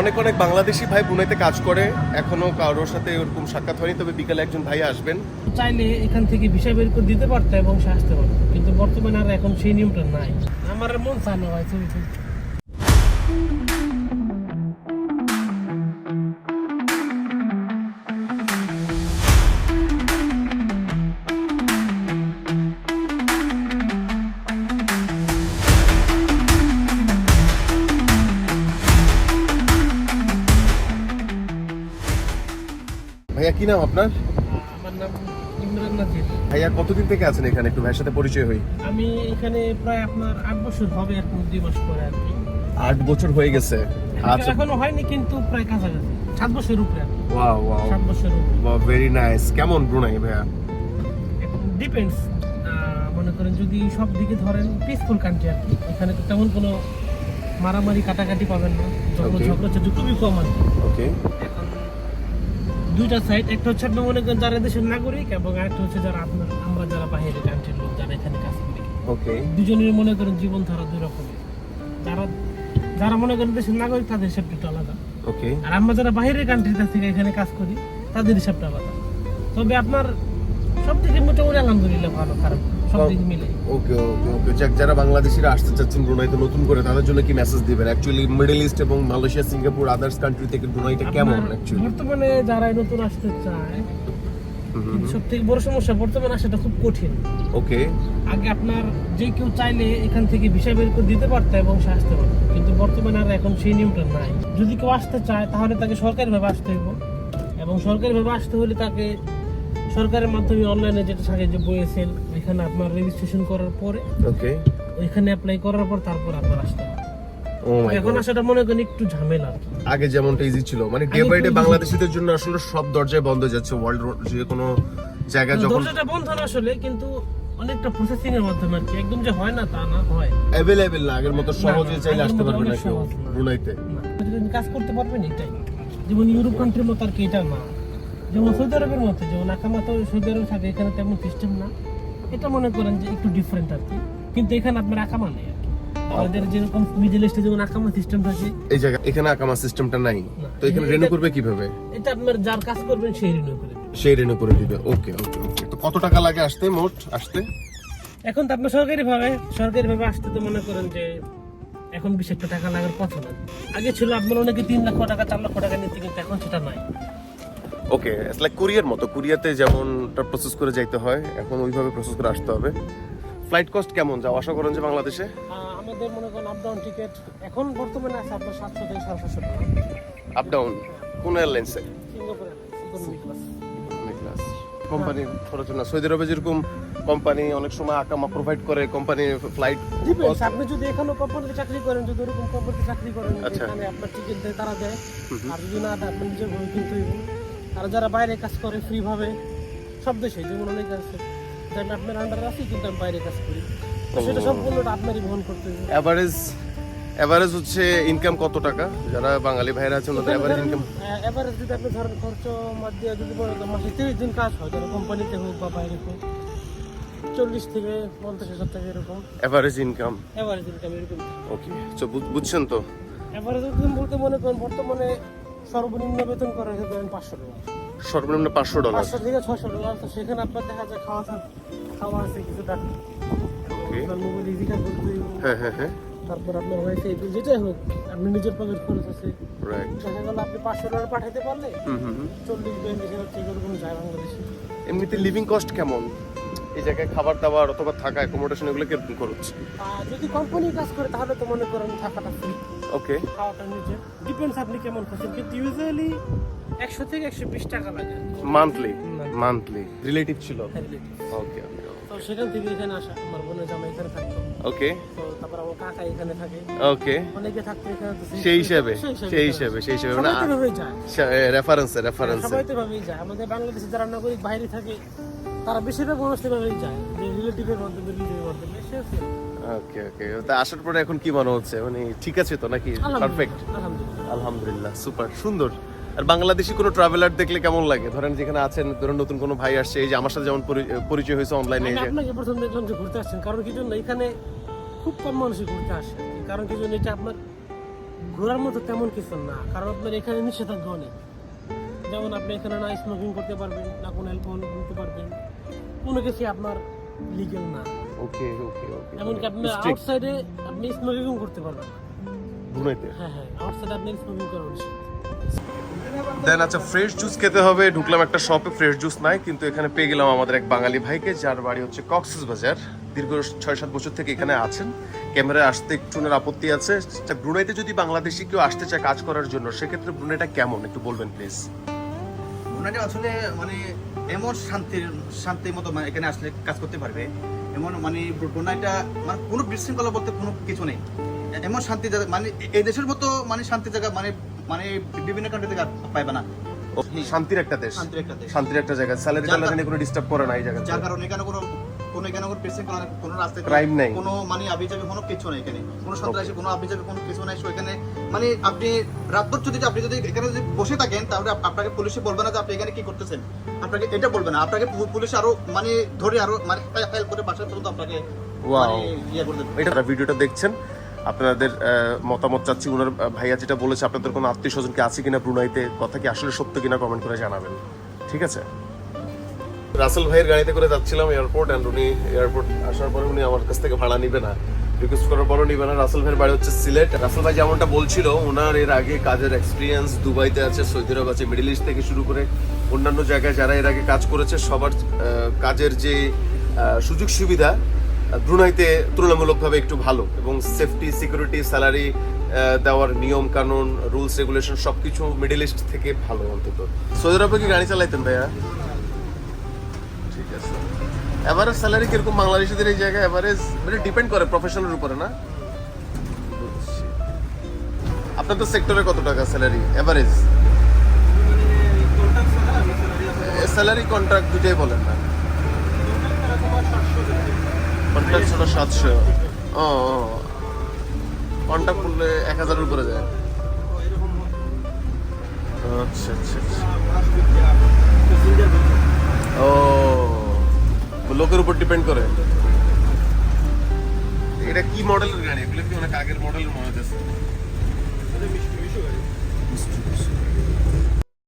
অনেক অনেক বাংলাদেশি ভাই বুনাইতে কাজ করে। এখনও কারোর সাথে ওরকম সাক্ষাৎ হয়নি, তবে বিকালে একজন ভাই আসবেন। চাইলে এখান থেকে বিষয় বের করে দিতে পারতো এবং সে আসতে পারতো। কিন্তু বর্তমানে আর এখন সেই নিয়মটা নাই। আমার মন চায় না ভাই ছবি তুলতে। ভাইয়া কি নাম আপনার? আমার নাম ইমরান নাজির ভাইয়া কতদিন থেকে আছেন এখানে? একটু ভাইয়ের সাথে পরিচয় হই। আমি এখানে প্রায় আপনার আট বছর হবে দুই মাস পরে আর কি। আট বছর হয়ে গেছে। আচ্ছা। এখনও হয়নি কিন্তু প্রায় কাছাকাছি। সাত বছর উপরে আর কি। Wow wow. সাত বছর ভেরি নাইস কেমন ব্রুনাই ভাইয়া? ডিপেন্ডস মনে করেন যদি সব দিকে ধরেন পিসফুল কান্ট্রি আর কি। এখানে তো তেমন কোনো মারামারি কাটাকাটি পাবেন না। ঝগড়া. ঝগড়া খুবই কম আর। ওকে দুইটা সাইড একটা হচ্ছে আপনি মনে করেন যারা দেশের নাগরিক এবং আরেকটা হচ্ছে যারা আপনার আমরা যারা বাইরের কান্ট্রির লোক যারা এখানে কাজ করি। ওকে দুজনের মনে করেন জীবনধারা দুই রকমের। যারা যারা মনে করেন দেশের নাগরিক তাদের হিসাবটা আলাদা। ওকে আর আমরা যারা বাইরের কান্ট্রি থেকে এখানে কাজ করি তাদের হিসাবটা আলাদা। তবে আপনার সব দিকে মোটামুটি আলহামদুলিল্লাহ ভালো খারাপ সব দিকে মিলে। ওকে ওকে ওকে। যাক যারা বাংলাদেশিরা আসতে চাচ্ছেন ব্রুনাইতে নতুন করে তাদের জন্য কি মেসেজ দিবেন? অ্যাকচুয়ালি মিডল ইস্ট এবং মালয়েশিয়া সিঙ্গাপুর আদার্স কান্ট্রি থেকে ব্রুনাইটা কেমন অ্যাকচুয়ালি বর্তমানে যারা নতুন আসতে চায় সব থেকে বড় সমস্যা বর্তমানে আসাটা খুব কঠিন। ওকে। আগে আপনার যে কেউ চাইলে এখান থেকে বিষয় বের করে দিতে পারতো এবং সে আসতে পারতো কিন্তু বর্তমানে আর এখন সেই নিয়মটা নাই। যদি কেউ আসতে চায় তাহলে তাকে সরকারিভাবে আসতে হইব। এবং সরকারিভাবে আসতে হলে তাকে সরকারের মাধ্যমে অনলাইনে যেটা থাকে যে বইয়েছেন ওইখানে আপনার রেজিস্ট্রেশন করার পরে ওকে ওইখানে অ্যাপ্লাই করার পর তারপর আপনার আসতে হবে। মাই এখন আসাটা মনে করেন একটু ঝামেলা। আগে যেমনটা ইজি ছিল মানে ডে বাই ডে বাংলাদেশিদের জন্য আসলে সব দরজায় বন্ধ যাচ্ছে ওয়ার্ল্ড যে কোনো জায়গায় যখন দরজাটা বন্ধ না আসলে কিন্তু অনেকটা প্রসেসিং এর মাধ্যমে আর কি। একদম যে হয় না তা না হয়। অ্যাভেলেবেল না আগের মতো সহজে চাইলে আসতে পারবে না কেউ। ব্রুনাইতে না। কাজ করতে পারবেন এটাই। যেমন ইউরোপ কান্ট্রির মতো আর কি এটা না। যেমন সৌদি আরবের মতো যেমন আকামা তো সৌদি আরব থাকে এখানে তেমন সিস্টেম না। এটা মনে করেন যে একটু ডিফারেন্ট আর কি। কিন্তু এখানে আপনার আকামা নেই আর কি। আমাদের যেরকম মিডল ইস্টে যেমন আকামা সিস্টেম থাকে এই জায়গা এখানে আকামা সিস্টেমটা নাই। তো এখানে রেনু করবে কীভাবে? এটা আপনার যার কাজ করবেন সেই রিনিউ করে সেই রেনু করে দিবে। ওকে ওকে ওকে তো কত টাকা লাগে আসতে মোট আসতে? এখন তো আপনার সরকারি ভাবে সরকারি ভাবে আসতে তো মনে করেন যে এখন বিশ একটা টাকা লাগার কথা না। আগে ছিল আপনার অনেকে তিন লক্ষ টাকা চার লক্ষ টাকা নিতে কিন্তু এখন সেটা নাই। ওকে ইটস লাইক কুরিয়ার মতো কুরিয়াতে যেমনটা প্রসেস করে যাইতে হয় এখন ওইভাবে প্রসেস করে আসতে হবে। ফ্লাইট কস্ট কেমন? যাও আশা করেন যে বাংলাদেশে। আমাদের মনে করেন আপ ডাউন টিকিট এখন বর্তমানে আছে আপনার সাতশো থেকে সাতশো টাকা। আপ ডাউন কোন এয়ারলাইন্সে ক্লাস কোম্পানির খরচ না। সৌদি আরবে যেরকম কোম্পানি অনেক সময় আকামা প্রোভাইড করে কোম্পানি ফ্লাইট আপনি যদি এখানে কোম্পানিতে চাকরি করেন যদি ওরকম কোম্পানিতে চাকরি করেন আচ্ছা। এখানে আপনার টিকিট দেয় তারা দেয়। আর যদি না দেয় আপনি ভাবে কিনতে আর যারা বাইরে কাজ করে ফ্রিভাবে সব দেশে যেমন অনেক আছে যে আমি আপনার আন্ডারে আছি কিন্তু আমি বাইরে কাজ করি। সেটা। সম্পূর্ণটা আপনারই বহন করতে হবে। অ্যাভারেজ অ্যাভারেজ হচ্ছে ইনকাম কত টাকা? যারা বাঙালি ভাইরা আছেন ওদের অ্যাভারেজ ইনকাম এভারেজ যদি আপনি ধরেন খরচ মাদ দিয়ে যদি মাসে তিরিশ দিন কাজ হয় যারা কোম্পানিতে হোক বা বাইরে হোক চল্লিশ থেকে পঞ্চাশ হাজার টাকা এরকম। ইনকাম এভারেজ ইনকাম এরকম। ওকে তো বুঝছেন তো? এভারেজ ইনকাম বলতে মনে করেন বর্তমানে সর্বনিম্ন বেতন করা হয়েছে ধরেন পাঁচশো টাকা সর্বনিম্ন পাঁচশো ডলার। পাঁচশো থেকে ছশো ডলার তো সেখানে আপনার দেখা যায় খাওয়া খাওয়া আছে কিছু হইব। হ্যাঁ হ্যাঁ হ্যাঁ। তারপর আপনার ওয়াইফাই বিল যেটাই হোক আপনি নিজের পকেট খরচ আছে। দেখা গেল আপনি পাঁচশো ডলার পাঠাতে পারলে হুম হুম হুম। চল্লিশ বিয়াল্লিশ হাজার থেকে এরকম যায় বাংলাদেশে। এমনিতে লিভিং কস্ট কেমন? এই জায়গায় খাবার দাবার অথবা থাকা অ্যাকোমোডেশন এগুলো কীরকম খরচ? যদি কোম্পানি কাজ করে তাহলে তো মনে করেন থাকাটা ফ্রি ওকে খাওয়াটা নিজে ডিপেন্ডস আপনি কেমন খাচ্ছেন কিন্তু ইউজুয়ালি একশো থেকে একশো বিশ টাকা লাগে। মান্থলি মান্থলি রিলেটিভ ছিল। ওকে তো সেখান থেকে এখানে আসা আমার বোনের জামা এখানে থাকতো। ওকে তো তারপর আমার কাকা এখানে থাকে। ওকে অনেকে থাকতো এখানে সেই হিসাবে সেই হিসাবে সেই হিসাবে মানে রেফারেন্সে রেফারেন্সে সবাই তো এভাবেই যায়। আমাদের বাংলাদেশে যারা নাগরিক বাইরে থাকে তারা বেশিরভাগ মানুষ এভাবেই যায়। রিলেটিভের মাধ্যমে রিলেটিভের মাধ্যমে সে সে। ওকে ওকে তা আসার পরে এখন কি মনে হচ্ছে? মানে ঠিক আছে তো নাকি পারফেক্ট আলহামদুলিল্লাহ। সুপার সুন্দর। আর বাংলাদেশি কোনো ট্রাভেলার দেখলে কেমন লাগে? ধরেন যেখানে আছেন ধরেন নতুন কোনো ভাই আসছে এই যে আমার সাথে যেমন পরিচয় হয়েছে অনলাইনে আপনাকে প্রথম দেখলাম যে ঘুরতে আসছেন কারণ কি জন্য? এখানে খুব কম মানুষই ঘুরতে আসে। কারণ কি জন্য? এটা আপনার ঘোরার মতো তেমন কিছু না। কারণ আপনার এখানে নিষেধাজ্ঞা অনেক। যেমন আপনি এখানে না স্মোকিং করতে পারবেন না কোনো অ্যালকোহল করতে পারবেন। কোনো কিছু আপনার লিগেল না। ওকে ওকে ওকে এমনকি আপনি আউটসাইডে আপনি স্মোকিং করতে পারবেন। ব্রুনাইতে হ্যাঁ হ্যাঁ আউটসাইডে আপনি স্মোকিং করা উচিত। দেন আচ্ছা ফ্রেশ জুস খেতে হবে। ঢুকলাম একটা শপে ফ্রেশ জুস নাই কিন্তু এখানে পেয়ে গেলাম আমাদের এক বাঙালি ভাইকে যার বাড়ি হচ্ছে কক্সেস বাজার দীর্ঘ ছয় সাত বছর থেকে এখানে আছেন। ক্যামেরায় আসতে একটু আপত্তি আছে। আচ্ছা, ব্রুনাইতে যদি বাংলাদেশি কেউ আসতে চায় কাজ করার জন্য সেক্ষেত্রে ব্রুনাইটা কেমন? একটু বলবেন প্লিজ ওনারা আসলে মানে এমন শান্তির শান্তির মতো মানে এখানে আসলে কাজ করতে পারবে। এমন মানে ব্রুনাইটা মানে কোনো বিশৃঙ্খলা বলতে কোনো কিছু নেই। এমন শান্তি জায়গা মানে এই দেশের মতো মানে শান্তি জায়গা মানে মানে বিভিন্ন কান্ট্রি থেকে পাইবে না। শান্তির একটা দেশ। শান্তির একটা দেশ। শান্তির একটা জায়গা। স্যালারি নিয়ে কোনো ডিস্টার্ব করে না এই জায়গা যার কারণে এখানে কোনো কোনো এখানে কোনো নেই, কোনো রাস্তায় Crime নেই। কোনো মানে কোনো কিছু নেই এখানে। কোনো সন্ত্রাসী কোনো কোনো কিছু নাই। সো এখানে মানে আপনি রাতভর যদি আপনি যদি এখানে যদি বসে থাকেন তাহলে আপনাকে পুলিশে বলবে না যে আপনি এখানে কি করতেছেন। আপনাকে এটা বলবে না। আপনাকে পুলিশ আরও মানে ধরে আরও মানে হেল্প করে বাসায় পর্যন্ত আপনাকে. মানে ইয়ে এটা ভিডিওটা দেখছেন। আপনাদের মতামত চাচ্ছি। ওনার ভাইয়া যেটা বলেছে আপনাদের কোনো আত্মীয় স্বজন কি আছে কিনা ব্রুনাইতে? কথা কি আসলে সত্য কিনা কমেন্ট করে জানাবেন। ঠিক আছে? রাসেল ভাইয়ের গাড়িতে করে যাচ্ছিলাম এয়ারপোর্ট অ্যান্ড উনি এয়ারপোর্ট আসার পরে উনি আমার কাছ থেকে ভাড়া নিবে না। রিকোয়েস্ট করার পরও নিবে না। রাসেল ভাইয়ের বাড়ি হচ্ছে সিলেট। রাসেল ভাই যেমনটা বলছিল ওনার এর আগে কাজের এক্সপিরিয়েন্স দুবাইতে আছে, সৌদি আরব আছে মিডল ইস্ট থেকে শুরু করে অন্যান্য জায়গায় যারা এর আগে কাজ করেছে, সবার কাজের যে সুযোগ সুবিধা ব্রুনাইতে তুলনামূলকভাবে একটু ভালো এবং সেফটি সিকিউরিটি স্যালারি দেওয়ার নিয়ম কানুন রুলস রেগুলেশন সবকিছু মিডল ইস্ট থেকে ভালো অন্তত। সৌদি আরবে কি গাড়ি চালাইতেন ভাইয়া? এভারেজ স্যালারি কীরকম বাংলাদেশিদের এই জায়গায়? এভারেজ মানে ডিপেন্ড করে প্রফেশনের উপরে না? তো সেক্টরে কত টাকা স্যালারি এভারেজ স্যালারি কন্ট্রাক্ট দুটাই বলেন না। কন্ট্রাক্ট ছিল সাতশো। ও কন্ট্রাক্ট করলে এক হাজারের উপরে যায়। আচ্ছা আচ্ছা আচ্ছা। লোকের উপর ডিপেন্ড করে। এটা কি মডেলের গাড়ি? এগুলো কি অনেক আগের মডেলের মনে হচ্ছে?